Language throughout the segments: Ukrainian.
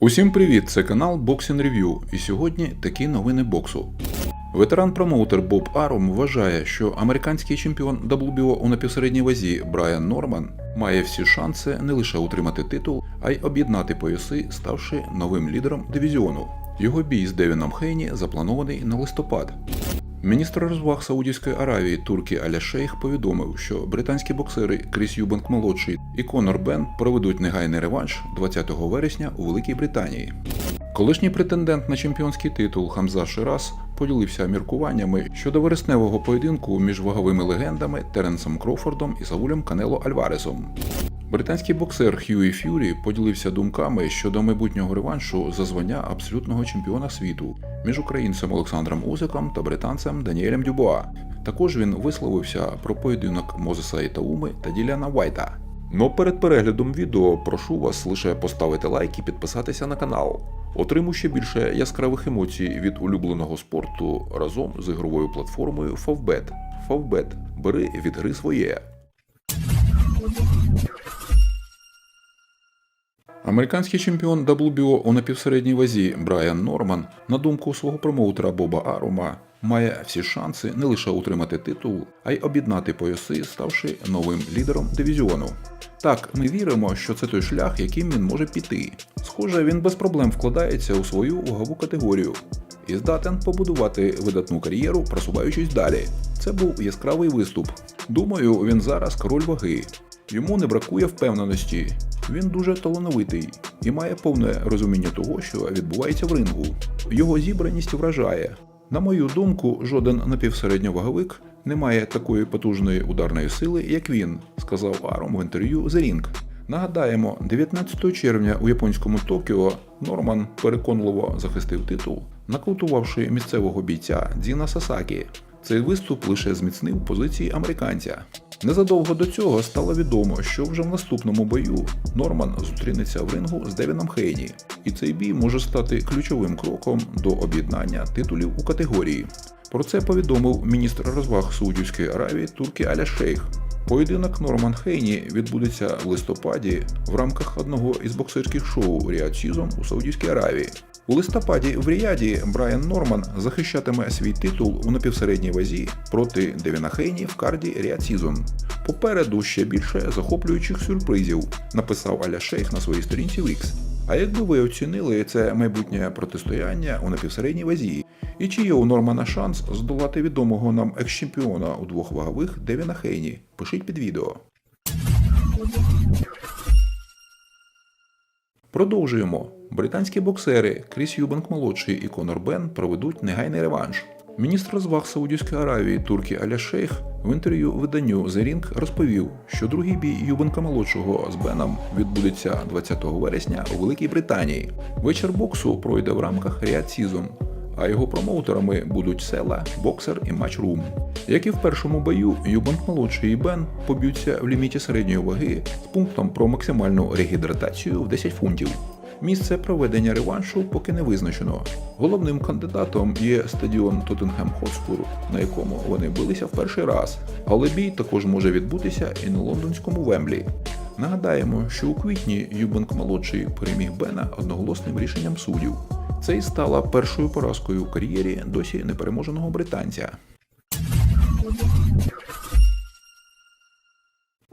Усім привіт! Це канал Boxing Review, і сьогодні такі новини боксу. Ветеран-промоутер Боб Аром вважає, що американський чемпіон WBO у напівсередній вазі Брайан Норман має всі шанси не лише утримати титул, а й об'єднати пояси, ставши новим лідером дивізіону. Його бій з Девіном Хейні запланований на листопад. Міністр розваг Саудівської Аравії Туркі Аля Шейх повідомив, що британські боксери Кріс Юбенк молодший і Конор Бен проведуть негайний реванш 20 вересня у Великій Британії. Колишній претендент на чемпіонський титул Хамза Ширас поділився міркуваннями щодо вересневого поєдинку між ваговими легендами Теренсом Крофордом і Саулем Канело Альваресом. Британський боксер Хьюі Ф'юрі поділився думками щодо майбутнього реваншу за звання абсолютного чемпіона світу між українцем Олександром Узиком та британцем Даніелем Дюбуа. Також він висловився про поєдинок Мозеса Ітауми та Діляна Вайта. Но перед переглядом відео прошу вас лише поставити лайк і підписатися на канал. Отримуй ще більше яскравих емоцій від улюбленого спорту разом з ігровою платформою Favbet. Favbet. Бери від гри своє. Американський чемпіон WBO у напівсередній вазі Брайан Норман, на думку свого промоутера Боба Арума, має всі шанси не лише утримати титул, а й об'єднати пояси, ставши новим лідером дивізіону. Так, ми віримо, що це той шлях, яким він може піти. Схоже, він без проблем вкладається у свою вагову категорію і здатен побудувати видатну кар'єру, просуваючись далі. Це був яскравий виступ. Думаю, він зараз король ваги. Йому не бракує впевненості. Він дуже талановитий і має повне розуміння того, що відбувається в рингу. Його зібраність вражає. На мою думку, жоден напівсередньоваговик не має такої потужної ударної сили, як він, сказав Аром в інтерв'ю The Ring. Нагадаємо, 19 червня у японському Токіо Норман переконливо захистив титул, нокаутувавши місцевого бійця Дзіна Сасакі. Цей виступ лише зміцнив позиції американця. Незадовго до цього стало відомо, що вже в наступному бою Норман зустрінеться в рингу з Девіном Хейні, і цей бій може стати ключовим кроком до об'єднання титулів у категорії. Про це повідомив міністр розваг Саудівської Аравії Туркі Аля Шейх. Поєдинок Норман Хейні відбудеться в листопаді в рамках одного із боксерських шоу Ріад Сізон у Саудівській Аравії. У листопаді в Ріаді Брайан Норман захищатиме свій титул у напівсередній вазі проти Девіна Хейні в карді Ріад Сізон. Попереду ще більше захоплюючих сюрпризів, написав Аля Шейх на своїй сторінці в X. А якби ви оцінили це майбутнє протистояння у напівсередній вазі? І чи є у Нормана шанс здолати відомого нам екс-чемпіона у двох вагових Девіна Хейні? Пишіть під відео. Продовжуємо. Британські боксери Кріс Юбенк молодший і Конор Бен проведуть негайний реванш. Міністр розваг Саудівської Аравії Туркі Аля Шейх в інтерв'ю виданню The Ring розповів, що другий бій Юбенка молодшого з Беном відбудеться 20 вересня у Великій Британії. Вечір боксу пройде в рамках Ріад Сізон, а його промоутерами будуть села, боксер і матчрум. Як і в першому бою, Юбанк молодший і Бен поб'ються в ліміті середньої ваги з пунктом про максимальну регідратацію в 10 фунтів. Місце проведення реваншу поки не визначено. Головним кандидатом є стадіон Тоттенхем Хотспур, на якому вони билися в перший раз, але бій також може відбутися і на лондонському Вемблі. Нагадаємо, що у квітні Юбенк молодший переміг Бена одноголосним рішенням суддів. Це і стала першою поразкою у кар'єрі досі непереможеного британця.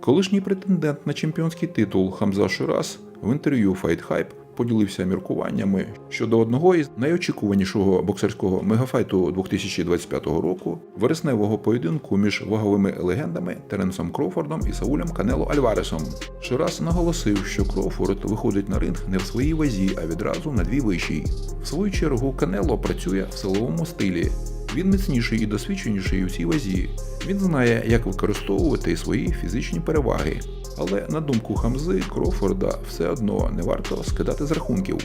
Колишній претендент на чемпіонський титул Хамза Шурас в інтерв'ю Fight Hype поділився міркуваннями щодо одного із найочікуванішого боксерського мегафайту 2025 року вересневого поєдинку між ваговими легендами Теренсом Кроуфордом і Саулем Канело Альваресом. Ширас наголосив, що Кроуфорд виходить на ринг не в своїй вазі, а відразу на дві вищій. В свою чергу Канело працює в силовому стилі. Він міцніший і досвідченіший у цій вазі. Він знає, як використовувати свої фізичні переваги. Але на думку Хамзи Крофорда все одно не варто скидати з рахунків.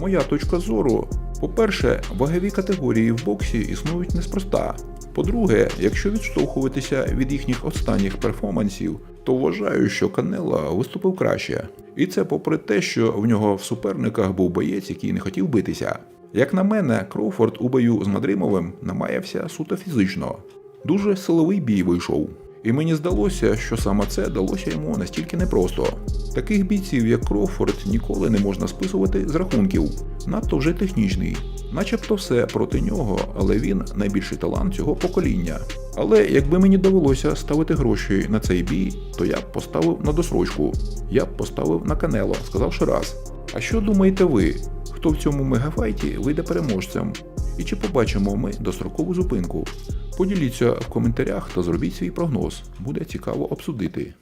Моя точка зору: по-перше, вагові категорії в боксі існують неспроста. По-друге, якщо відштовхуватися від їхніх останніх перформансів, то вважаю, що Канела виступив краще. І це попри те, що в нього в суперниках був боєць, який не хотів битися. Як на мене, Кроуфорд у бою з Мадримовим намаявся суто фізично. Дуже силовий бій вийшов. І мені здалося, що саме це далося йому настільки непросто. Таких бійців, як Кроуфорд, ніколи не можна списувати з рахунків. Надто вже технічний. Начебто все проти нього, але він найбільший талант цього покоління. Але якби мені довелося ставити гроші на цей бій, то я б поставив на досрочку. Я б поставив на Канело, сказавши раз. А що думаєте ви? Хто в цьому мегафайті вийде переможцем? І чи побачимо ми дострокову зупинку? Поділіться в коментарях та зробіть свій прогноз. Буде цікаво обсудити.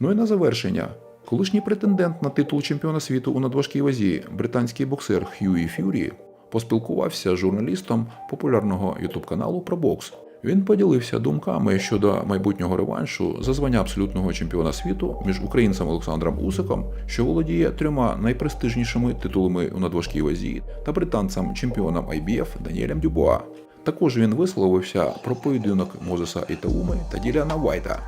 Ну і на завершення. Колишній претендент на титул чемпіона світу у надважкій вазі, британський боксер Хьюї Фюрі, поспілкувався з журналістом популярного ютуб каналу про бокс. Він поділився думками щодо майбутнього реваншу за звання абсолютного чемпіона світу між українцем Олександром Усиком, що володіє трьома найпрестижнішими титулами у надважкій вазі, та британцем чемпіоном IBF Даніелем Дюбуа. Також він висловився про поєдинок Мозеса Ітауми та Діліана Вайта.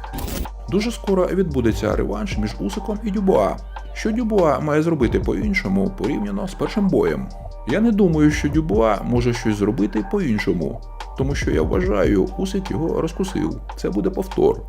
Дуже скоро відбудеться реванш між Усиком і Дюбуа. Що Дюбуа має зробити по-іншому порівняно з першим боєм? Я не думаю, що Дюбуа може щось зробити по-іншому, тому що я вважаю, Усик його розкусив. Це буде повтор.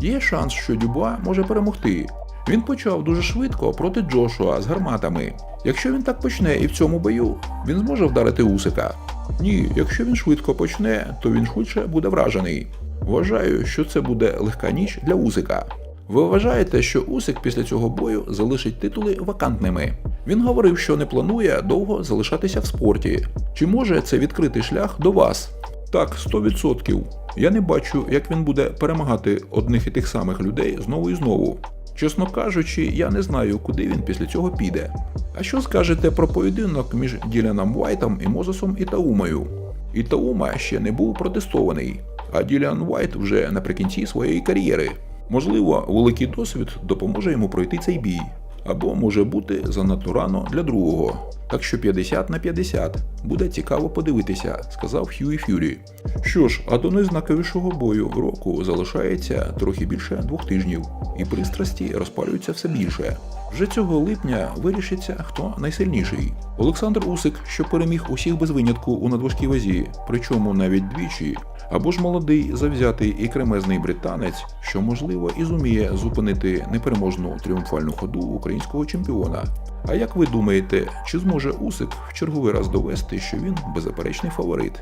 Є шанс, що Дюбуа може перемогти. Він почав дуже швидко проти Джошуа з гарматами. Якщо він так почне і в цьому бою, він зможе вдарити Усика. Ні, якщо він швидко почне, то він швидше буде вражений. Вважаю, що це буде легка ніч для Усика. Ви вважаєте, що Усик після цього бою залишить титули вакантними? Він говорив, що не планує довго залишатися в спорті. Чи може це відкрити шлях до вас? Так, 100%. Я не бачу, як він буде перемагати одних і тих самих людей знову і знову. Чесно кажучи, я не знаю, куди він після цього піде. А що скажете про поєдинок між Діляном Вайтом і Мозесом Ітаумою? Ітаума ще не був протестований, а Ділян Вайт вже наприкінці своєї кар'єри. Можливо, великий досвід допоможе йому пройти цей бій, або може бути занадто рано для другого. Так що 50 на 50. Буде цікаво подивитися, сказав Хьюі Фюрі. Що ж, а до найзнаковішого бою року залишається трохи більше двох тижнів, і пристрасті розпалюються все більше. Вже цього липня вирішиться, хто найсильніший. Олександр Усик, що переміг усіх без винятку у надважкій вазі, причому навіть двічі, або ж молодий, завзятий і кремезний британець, що можливо і зуміє зупинити непереможну тріумфальну ходу українського чемпіона. А як ви думаєте, чи зможе Усик в черговий раз довести, що він беззаперечний фаворит?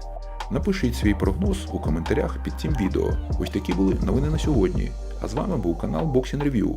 Напишіть свій прогноз у коментарях під цим відео. Ось такі були новини на сьогодні. А з вами був канал Boxing Review.